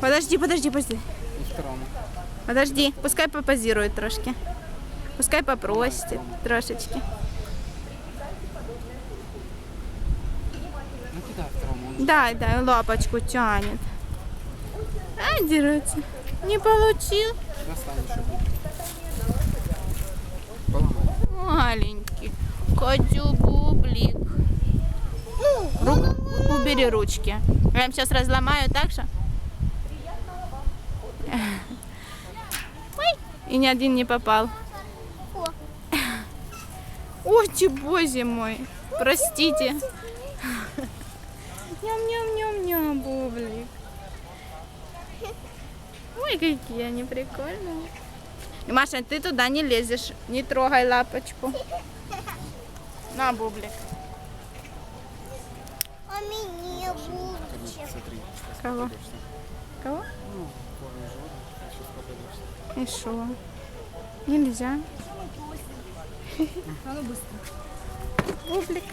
Подожди, подожди, подожди. Подожди, пускай попозирует трошки. Пускай попросит трошечки. Дай, дай, лапочку тянет. А, дерется. Не получил. Маленький. Котю бублик. Руку, убери ручки. Я им сейчас разломаю так же. И ни один не попал. Ой, боже мой. Простите. Ням-ням-ням-ням, бублик. Ой, какие они прикольные. Маша, ты туда не лезешь. Не трогай лапочку. На, бублик. А лучше. Смотри. Кого? Кого? И шо? Нельзя. Бублик.